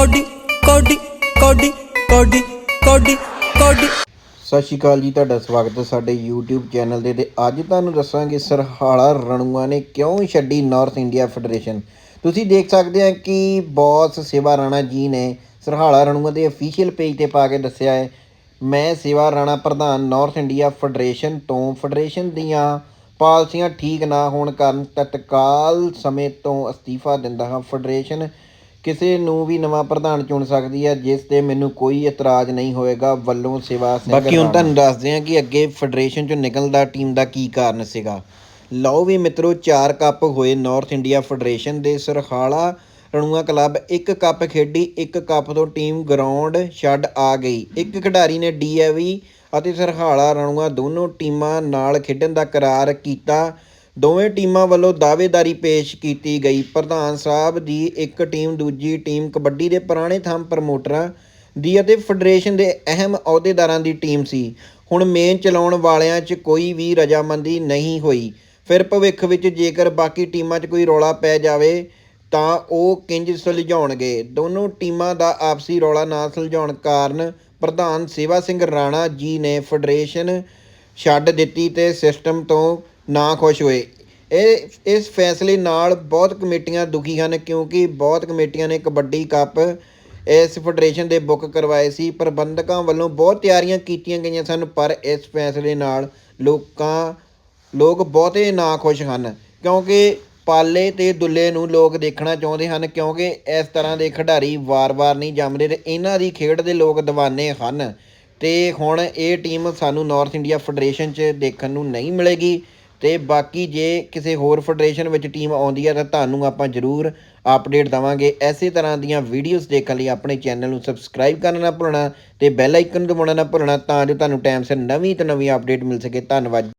Cody ਕੋਡੀ ਕੋਡੀ ਕੋਡੀ ਕੋਡੀ ਕੋਡੀ। ਸਤਿ ਸ਼੍ਰੀ ਅਕਾਲ ਜੀ, ਤੁਹਾਡਾ ਸਵਾਗਤ ਹੈ ਸਾਡੇ YouTube ਚੈਨਲ ਦੇ ਤੇ ਅੱਜ ਤੁਹਾਨੂੰ ਦੱਸਾਂਗੇ ਸਰਹਾਲਾ ਰਣੂਆ ਨੇ ਕਿਉਂ ਛੱਡੀ ਨਾਰਥ ਇੰਡੀਆ ਫੈਡਰੇਸ਼ਨ ਤੁਸੀਂ ਦੇਖ ਸਕਦੇ ਆ ਕਿ ਬੌਸ ਸੇਵਾ ਰਾਣਾ ਜੀ ਨੇ ਸਰਹਾਲਾ ਰਣੂਆ ਦੇ ਅਫੀਸ਼ੀਅਲ ਪੇਜ ਤੇ ਪਾ ਕੇ ਦੱਸਿਆ ਹੈ, ਮੈਂ ਸੇਵਾ ਰਾਣਾ ਪ੍ਰਧਾਨ ਨਾਰਥ ਇੰਡੀਆ ਫੈਡਰੇਸ਼ਨ ਤੋਂ ਫੈਡਰੇਸ਼ਨ ਦੀਆਂ ਪਾਲਸੀਆਂ ਠੀਕ ਨਾ ਹੋਣ ਕਾਰਨ ਤਤਕਾਲ ਸਮੇਂ ਤੋਂ ਅਸਤੀਫਾ ਦਿੰਦਾ ਹਾਂ ਫੈਡਰੇਸ਼ਨ ਕਿਸੇ ਨੂੰ ਵੀ ਨਵਾਂ ਪ੍ਰਧਾਨ ਚੁਣ ਸਕਦੀ ਹੈ ਜਿਸ ਤੇ ਮੈਨੂੰ ਕੋਈ ਇਤਰਾਜ਼ ਨਹੀਂ ਹੋਏਗਾ ਵੱਲੋਂ ਸੇਵਾ ਸਿੰਘ ਬਾਕੀ ਹੁਣ ਤੁਹਾਨੂੰ ਦੱਸਦੇ ਹਾਂ ਕਿ ਅੱਗੇ ਫੈਡਰੇਸ਼ਨ ਚੋਂ ਨਿਕਲਦਾ ਟੀਮ ਦਾ ਕੀ ਕਾਰਨ ਸੀਗਾ। ਲਓ ਵੀ ਮਿੱਤਰੋ ਚਾਰ ਕੱਪ ਹੋਏ ਨਾਰਥ ਇੰਡੀਆ ਫੈਡਰੇਸ਼ਨ ਦੇ ਸਰਹਾਲਾ ਰਣੂਆ ਕਲੱਬ ਇੱਕ ਕੱਪ ਖੇਡੀ ਇੱਕ ਕੱਪ ਤੋਂ ਟੀਮ ਗਰਾਊਂਡ ਛੱਡ ਆ ਗਈ। ਇੱਕ ਖਿਡਾਰੀ ਨੇ ਡੀਏਵੀ ਅਤੇ ਸਰਹਾਲਾ ਰਣੂਆ ਦੋਨੋਂ ਟੀਮਾਂ ਨਾਲ ਖੇਡਣ ਦਾ ਕਰਾਰ ਕੀਤਾ। ਦੋਵੇਂ ਟੀਮਾਂ ਵੱਲੋਂ ਦਾਅਵੇਦਾਰੀ ਪੇਸ਼ ਕੀਤੀ ਗਈ। ਪ੍ਰਧਾਨ ਸਾਹਿਬ ਦੀ ਇੱਕ ਟੀਮ ਦੂਜੀ ਟੀਮ ਕਬੱਡੀ ਦੇ ਪੁਰਾਣੇ ਥੰਮ ਪ੍ਰਮੋਟਰਾਂ ਦੀ ਅਤੇ ਫੈਡਰੇਸ਼ਨ ਦੇ ਅਹਿਮ ਅਹੁਦੇਦਾਰਾਂ ਦੀ ਟੀਮ ਸੀ। ਹੁਣ ਮੇਨ ਚਲਾਉਣ ਵਾਲਿਆਂ 'ਚ ਕੋਈ ਵੀ ਰਜਾਮੰਦੀ ਨਹੀਂ ਹੋਈ। ਫਿਰ ਭਵਿੱਖ ਵਿੱਚ ਜੇਕਰ ਬਾਕੀ ਟੀਮਾਂ 'ਚ ਕੋਈ ਰੌਲਾ ਪੈ ਜਾਵੇ, ਤਾਂ ਉਹ ਕਿੰਜ ਸੁਲਝਾਉਣਗੇ? ਦੋਨੋਂ ਟੀਮਾਂ ਦਾ ਆਪਸੀ ਰੌਲਾ ਨਾ ਸੁਲਝਾਉਣ ਕਾਰਨ ਪ੍ਰਧਾਨ ਸੇਵਾ ਸਿੰਘ ਰਾਣਾ ਜੀ ਨੇ ਫੈਡਰੇਸ਼ਨ ਛੱਡ ਦਿੱਤੀ ਤੇ ਸਿਸਟਮ ਤੋਂ ਨਾ ਖੁਸ਼ ਹੋਏ। ਇਹ, ਇਸ ਫੈਸਲੇ ਨਾਲ ਬਹੁਤ ਕਮੇਟੀਆਂ ਦੁਖੀ ਹਨ ਕਿਉਂਕਿ ਬਹੁਤ ਕਮੇਟੀਆਂ ਨੇ ਕਬੱਡੀ ਕੱਪ ਇਸ ਫੈਡਰੇਸ਼ਨ ਦੇ ਬੁੱਕ ਕਰਵਾਏ ਸੀ। ਪ੍ਰਬੰਧਕਾਂ ਵੱਲੋਂ ਬਹੁਤ ਤਿਆਰੀਆਂ ਕੀਤੀਆਂ ਗਈਆਂ ਸਨ, ਪਰ ਇਸ ਫੈਸਲੇ ਨਾਲ ਲੋਕਾਂ, ਲੋਕ ਬਹੁਤੇ ਨਾ ਖੁਸ਼ ਹਨ ਕਿਉਂਕਿ ਪਾਲੇ ਤੇ ਦੁੱਲੇ ਨੂੰ ਲੋਕ ਦੇਖਣਾ ਚਾਹੁੰਦੇ ਹਨ ਕਿਉਂਕਿ ਇਸ ਤਰ੍ਹਾਂ ਦੇ ਖਿਡਾਰੀ ਵਾਰ-ਵਾਰ ਨਹੀਂ ਜੰਮਦੇ ਤੇ ਇਹਨਾਂ ਦੀ ਖੇਡ ਦੇ ਲੋਕ دیਵਾਨੇ ਹਨ। ਤੇ ਹੁਣ ਇਹ ਟੀਮ ਸਾਨੂੰ ਨਾਰਥ ਇੰਡੀਆ ਫੈਡਰੇਸ਼ਨ 'ਚ ਦੇਖਣ ਨੂੰ ਨਹੀਂ ਮਿਲੇਗੀ। ਅਤੇ ਬਾਕੀ ਜੇ ਕਿਸੇ ਹੋਰ ਫੈਡਰੇਸ਼ਨ ਵਿੱਚ ਟੀਮ ਆਉਂਦੀ ਹੈ ਤਾਂ ਤੁਹਾਨੂੰ ਆਪਾਂ ਜ਼ਰੂਰ ਅਪਡੇਟ ਦੇਵਾਂਗੇ। ਇਸੇ ਤਰ੍ਹਾਂ ਦੀਆਂ ਵੀਡੀਓਜ਼ ਦੇਖਣ ਲਈ ਆਪਣੇ ਚੈਨਲ ਨੂੰ ਸਬਸਕ੍ਰਾਈਬ ਕਰਨਾ ਨਾ ਭੁੱਲਣਾ ਅਤੇ ਬੈਲ ਆਈਕਨ ਦਬਾਉਣਾ ਨਾ ਭੁੱਲਣਾ ਤਾਂ ਜੋ ਤੁਹਾਨੂੰ ਟਾਈਮ ਸਿਰ ਨਵੀਂ ਤੋਂ ਨਵੀਂ ਅਪਡੇਟ ਮਿਲ ਸਕੇ। ਧੰਨਵਾਦ।